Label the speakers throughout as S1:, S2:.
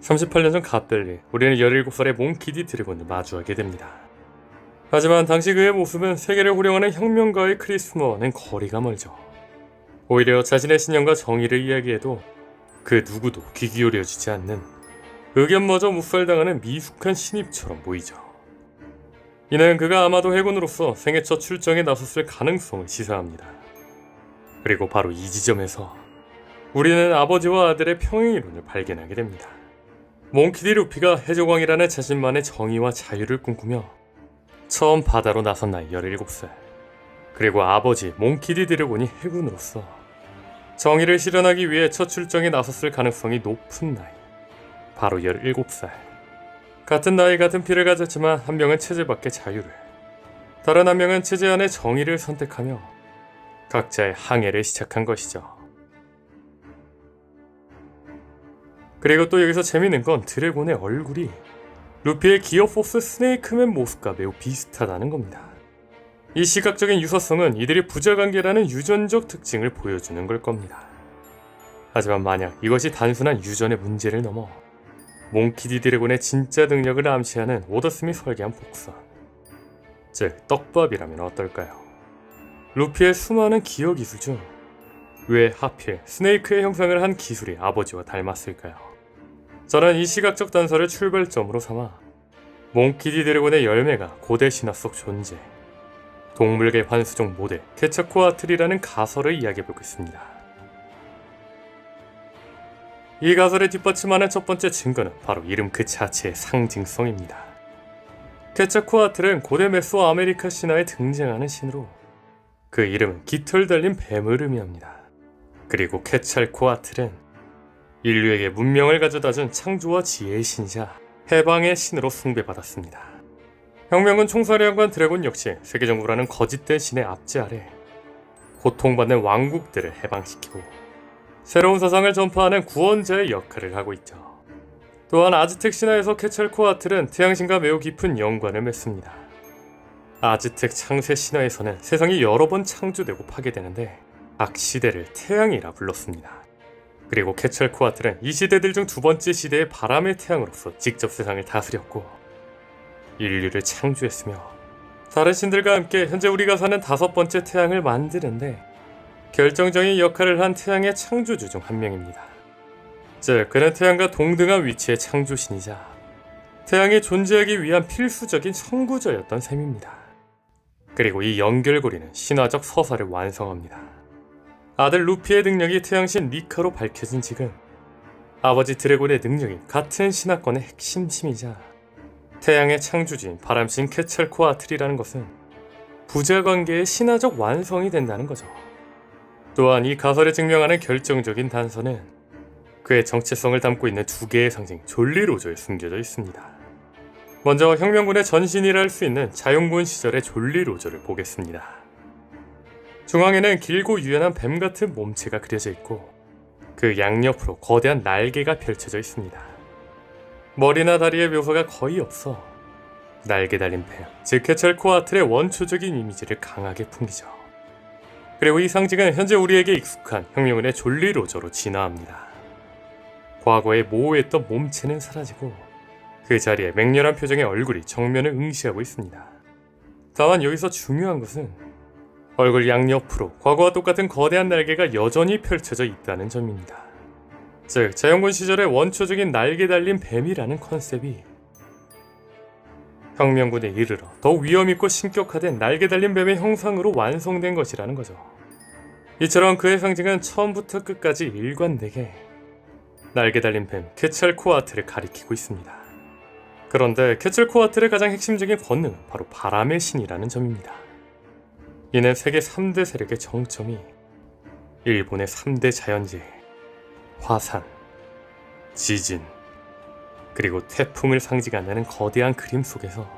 S1: 38년 전 갓벨리, 우리는 17살의 몽키디 드래곤을 마주하게 됩니다. 하지만 당시 그의 모습은 세계를 호령하는 혁명가의 크리스마와는 거리가 멀죠. 오히려 자신의 신념과 정의를 이야기해도 그 누구도 귀 기울여주지 않는 의견마저 묵살당하는 미숙한 신입처럼 보이죠. 이는 그가 아마도 해군으로서 생애 첫 출정에 나섰을 가능성을 시사합니다. 그리고 바로 이 지점에서 우리는 아버지와 아들의 평행이론을 발견하게 됩니다. 몽키디 루피가 해적왕이라는 자신만의 정의와 자유를 꿈꾸며 처음 바다로 나선 나이 17살 그리고 아버지 몽키디 드래곤이 해군으로서 정의를 실현하기 위해 첫 출정에 나섰을 가능성이 높은 나이 바로 17살 같은 나이 같은 피를 가졌지만 한 명은 체제 밖의 자유를 다른 한 명은 체제 안의 정의를 선택하며 각자의 항해를 시작한 것이죠. 그리고 또 여기서 재밌는 건 드래곤의 얼굴이 루피의 기어 포스 스네이크맨 모습과 매우 비슷하다는 겁니다. 이 시각적인 유사성은 이들이 부자관계라는 유전적 특징을 보여주는 걸 겁니다. 하지만 만약 이것이 단순한 유전의 문제를 넘어 몽키디 드래곤의 진짜 능력을 암시하는 오더스미 설계한 복선 즉 떡밥이라면 어떨까요? 루피의 수많은 기어 기술 중 왜 하필 스네이크의 형상을 한 기술이 아버지와 닮았을까요? 저는 이 시각적 단서를 출발점으로 삼아 몽키디 드래곤의 열매가 고대 신화 속 존재 동물계 환수종 모델 케차코아틀이라는 가설을 이야기해보고 있습니다. 이 가설을 뒷받침하는 첫 번째 증거는 바로 이름 그 자체의 상징성입니다. 케차코아틀은 고대 메소 아메리카 신화에 등장하는 신으로 그 이름은 깃털 달린 뱀을 의미합니다. 그리고 케찰코아틀은 인류에게 문명을 가져다준 창조와 지혜의 신이자 해방의 신으로 숭배받았습니다. 혁명은 총사령관 드래곤 역시 세계정부라는 거짓된 신의 압제 아래 고통받는 왕국들을 해방시키고 새로운 사상을 전파하는 구원자의 역할을 하고 있죠. 또한 아즈텍 신화에서 케찰코아틀은 태양신과 매우 깊은 연관을 맺습니다. 아즈텍 창세 신화에서는 세상이 여러 번 창조되고 파괴되는데 악시대를 태양이라 불렀습니다. 그리고 케철코아틀은 이 시대들 중 두 번째 시대의 바람의 태양으로서 직접 세상을 다스렸고 인류를 창조했으며 다른 신들과 함께 현재 우리가 사는 다섯 번째 태양을 만드는데 결정적인 역할을 한 태양의 창조주 중 한 명입니다. 즉 그는 태양과 동등한 위치의 창조신이자 태양이 존재하기 위한 필수적인 선구자였던 셈입니다. 그리고 이 연결고리는 신화적 서사를 완성합니다. 아들 루피의 능력이 태양신 니카로 밝혀진 지금 아버지 드래곤의 능력이 같은 신화권의 핵심심이자 태양의 창조주인 바람신 케철코아틀이라는 것은 부자관계의 신화적 완성이 된다는 거죠. 또한 이 가설을 증명하는 결정적인 단서는 그의 정체성을 담고 있는 두 개의 상징 졸리로저에 숨겨져 있습니다. 먼저 혁명군의 전신이라 할 수 있는 자용군 시절의 졸리로저를 보겠습니다. 중앙에는 길고 유연한 뱀 같은 몸체가 그려져 있고 그 양옆으로 거대한 날개가 펼쳐져 있습니다. 머리나 다리의 묘사가 거의 없어 날개 달린 뱀, 즉 케철코아틀의 원초적인 이미지를 강하게 풍기죠. 그리고 이 상징은 현재 우리에게 익숙한 혁명운의 졸리 로저로 진화합니다. 과거에 모호했던 몸체는 사라지고 그 자리에 맹렬한 표정의 얼굴이 정면을 응시하고 있습니다. 다만 여기서 중요한 것은 얼굴 양옆으로 과거와 똑같은 거대한 날개가 여전히 펼쳐져 있다는 점입니다. 즉, 자연군 시절의 원초적인 날개 달린 뱀이라는 컨셉이 혁명군에 이르러 더욱 위험있고 신격화된 날개 달린 뱀의 형상으로 완성된 것이라는 거죠. 이처럼 그의 상징은 처음부터 끝까지 일관되게 날개 달린 뱀 케철코아트를 가리키고 있습니다. 그런데 케철코아트의 가장 핵심적인 권능은 바로 바람의 신이라는 점입니다. 이는 세계 3대 세력의 정점이 일본의 3대 자연재해, 화산, 지진, 그리고 태풍을 상징한다는 거대한 그림 속에서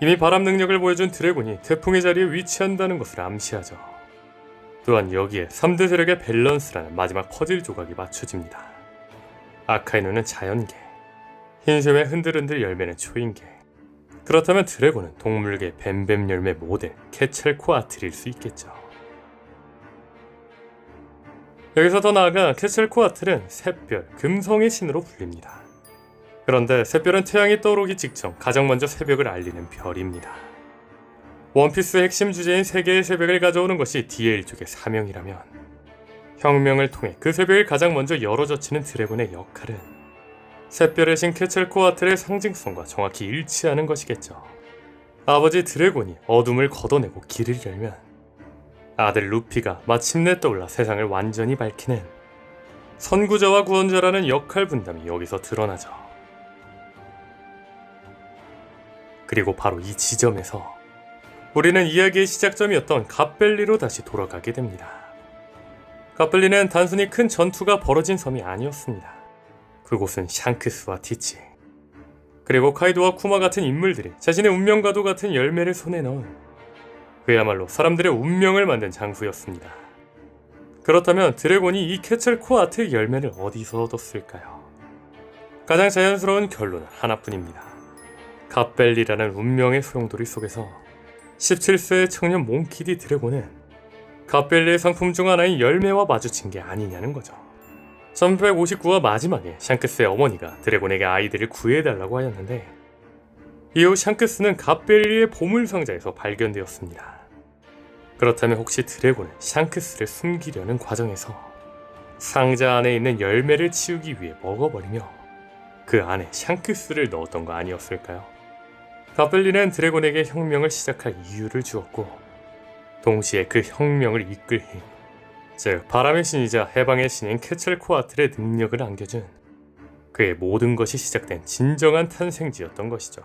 S1: 이미 바람 능력을 보여준 드래곤이 태풍의 자리에 위치한다는 것을 암시하죠. 또한 여기에 3대 세력의 밸런스라는 마지막 퍼즐 조각이 맞춰집니다. 아카이누는 자연계, 흰샘의 흔들흔들 열매는 초인계, 그렇다면 드래곤은 동물계 뱀뱀 열매 모델 케첼코아틀일 수 있겠죠. 여기서 더 나아가 케첼코아틀은 샛별, 금성의 신으로 불립니다. 그런데 새별은 태양이 떠오르기 직전 가장 먼저 새벽을 알리는 별입니다. 원피스의 핵심 주제인 세계의 새벽을 가져오는 것이 DL족의 사명이라면 혁명을 통해 그 새벽을 가장 먼저 열어젖히는 드래곤의 역할은 새별의 신 케첼코아틀의 상징성과 정확히 일치하는 것이겠죠. 아버지 드래곤이 어둠을 걷어내고 길을 열면 아들 루피가 마침내 떠올라 세상을 완전히 밝히는 선구자와 구원자라는 역할 분담이 여기서 드러나죠. 그리고 바로 이 지점에서 우리는 이야기의 시작점이었던 갓벨리로 다시 돌아가게 됩니다. 갓벨리는 단순히 큰 전투가 벌어진 섬이 아니었습니다. 그곳은 샹크스와 티치, 그리고 카이도와 쿠마 같은 인물들이 자신의 운명과도 같은 열매를 손에 넣은 그야말로 사람들의 운명을 만든 장소였습니다. 그렇다면 드래곤이 이 케첼코 아트의 열매를 어디서 얻었을까요? 가장 자연스러운 결론은 하나뿐입니다. 갓벨리라는 운명의 소용돌이 속에서 17세의 청년 몽키디 드래곤은 갓벨리의 상품 중 하나인 열매와 마주친 게 아니냐는 거죠. 1859화 마지막에 샹크스의 어머니가 드래곤에게 아이들을 구해달라고 하였는데 이후 샹크스는 갓벨리의 보물 상자에서 발견되었습니다. 그렇다면 혹시 드래곤은 샹크스를 숨기려는 과정에서 상자 안에 있는 열매를 치우기 위해 먹어버리며 그 안에 샹크스를 넣었던 거 아니었을까요? 갓벨리는 드래곤에게 혁명을 시작할 이유를 주었고 동시에 그 혁명을 이끌 힘, 즉 바람의 신이자 해방의 신인 케첼코아틀의 능력을 안겨준 그의 모든 것이 시작된 진정한 탄생지였던 것이죠.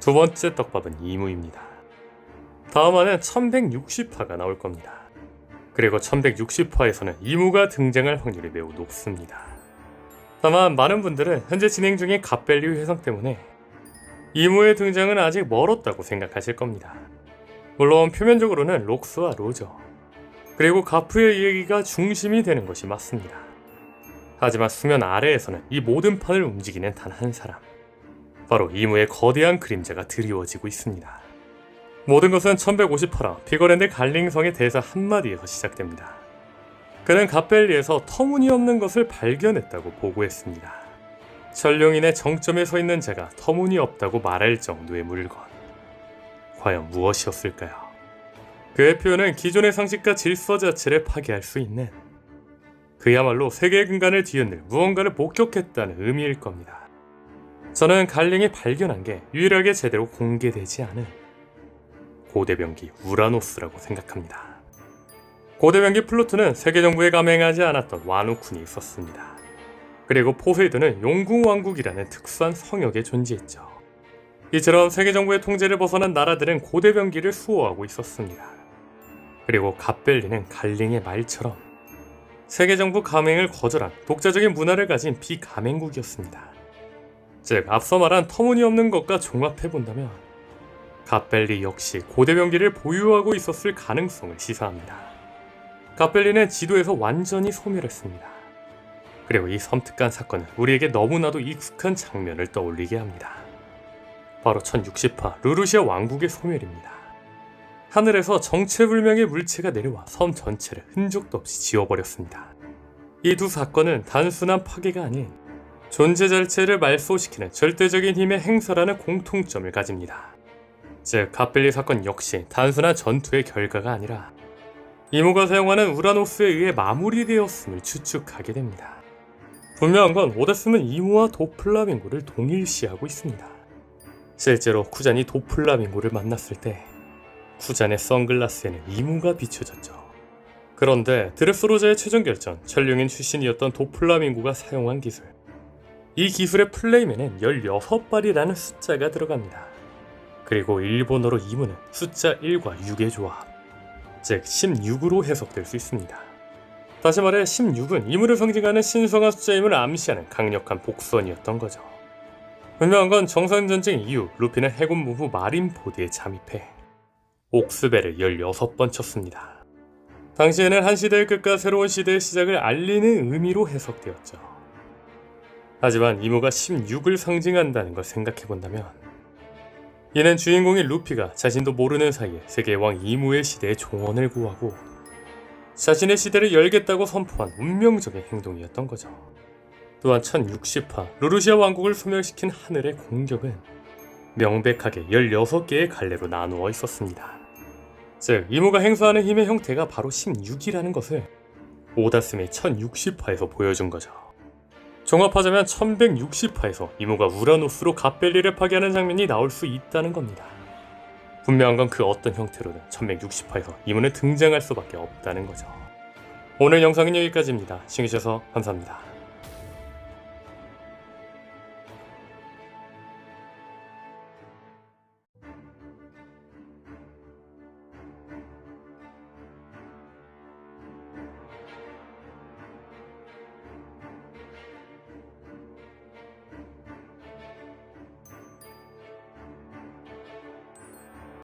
S1: 두 번째 떡밥은 이무입니다. 다음 화는 1160화가 나올 겁니다. 그리고 1160화에서는 이무가 등장할 확률이 매우 높습니다. 다만 많은 분들은 현재 진행 중인 갓벨류 회상 때문에 이무의 등장은 아직 멀었다고 생각하실 겁니다. 물론 표면적으로는 록스와 로저, 그리고 가프의 이야기가 중심이 되는 것이 맞습니다. 하지만 수면 아래에서는 이 모든 판을 움직이는 단 한 사람, 바로 이무의 거대한 그림자가 드리워지고 있습니다. 모든 것은 1158화 피거랜드 갈링성의 대사 한마디에서 시작됩니다. 그는 갓벨리에서 터무니없는 것을 발견했다고 보고했습니다. 전룡인의 정점에 서 있는 자가 터무니없다고 말할 정도의 물건. 과연 무엇이었을까요? 그의 표현은 기존의 상식과 질서 자체를 파괴할 수 있는 그야말로 세계 근간을 뒤흔들 무언가를 목격했다는 의미일 겁니다. 저는 갈링이 발견한 게 유일하게 제대로 공개되지 않은 고대병기 우라노스라고 생각합니다. 고대병기 플루토는 세계 정부에 감행하지 않았던 와누쿤이 있었습니다. 그리고 포세이돈은 용궁 왕국이라는 특수한 성역에 존재했죠. 이처럼 세계 정부의 통제를 벗어난 나라들은 고대병기를 수호하고 있었습니다. 그리고 갓벨리는 갈링의 말처럼 세계 정부 감행을 거절한 독자적인 문화를 가진 비감행국이었습니다. 즉 앞서 말한 터무니없는 것과 종합해 본다면 갓벨리 역시 고대 병기를 보유하고 있었을 가능성을 시사합니다. 갓벨리는 지도에서 완전히 소멸했습니다. 그리고 이 섬뜩한 사건은 우리에게 너무나도 익숙한 장면을 떠올리게 합니다. 바로 1060화 루루시아 왕국의 소멸입니다. 하늘에서 정체불명의 물체가 내려와 섬 전체를 흔적도 없이 지워버렸습니다. 이 두 사건은 단순한 파괴가 아닌 존재 자체를 말소시키는 절대적인 힘의 행사라는 공통점을 가집니다. 즉, 갓벨리 사건 역시 단순한 전투의 결과가 아니라 이모가 사용하는 우라노스에 의해 마무리되었음을 추측하게 됩니다. 분명한 건 오데스는 이모와 도플라밍고를 동일시하고 있습니다. 실제로 쿠잔이 도플라밍고를 만났을 때 쿠잔의 선글라스에는 이무가 비춰졌죠. 그런데 드레스로자의 최종 결전, 천룡인 출신이었던 도플라밍고가 사용한 기술. 이 기술의 플레임에는 16발이라는 숫자가 들어갑니다. 그리고 일본어로 이무는 숫자 1과 6의 조합, 즉 16으로 해석될 수 있습니다. 다시 말해 16은 이무를 상징하는 신성한 숫자임을 암시하는 강력한 복선이었던 거죠. 분명한 건 정상전쟁 이후 루피는 해군 무후 마린포드에 잠입해 옥스벨을 16번 쳤습니다. 당시에는 한 시대의 끝과 새로운 시대의 시작을 알리는 의미로 해석되었죠. 하지만 이모가 16을 상징한다는 걸 생각해 본다면 이는 주인공인 루피가 자신도 모르는 사이에 세계의 왕 이무의 시대의 종언을 구하고 자신의 시대를 열겠다고 선포한 운명적인 행동이었던 거죠. 또한 1060화 루루시아 왕국을 소멸시킨 하늘의 공격은 명백하게 16개의 갈래로 나누어 있었습니다. 즉 이무가 행사하는 힘의 형태가 바로 16이라는 것을 오다스의 1060화에서 보여준 거죠. 종합하자면 1160화에서 이무가 우라노스로 갑벨리를 파괴하는 장면이 나올 수 있다는 겁니다. 분명한 건 그 어떤 형태로든 1160화에서 이무는 등장할 수밖에 없다는 거죠. 오늘 영상은 여기까지입니다. 시청해주셔서 감사합니다.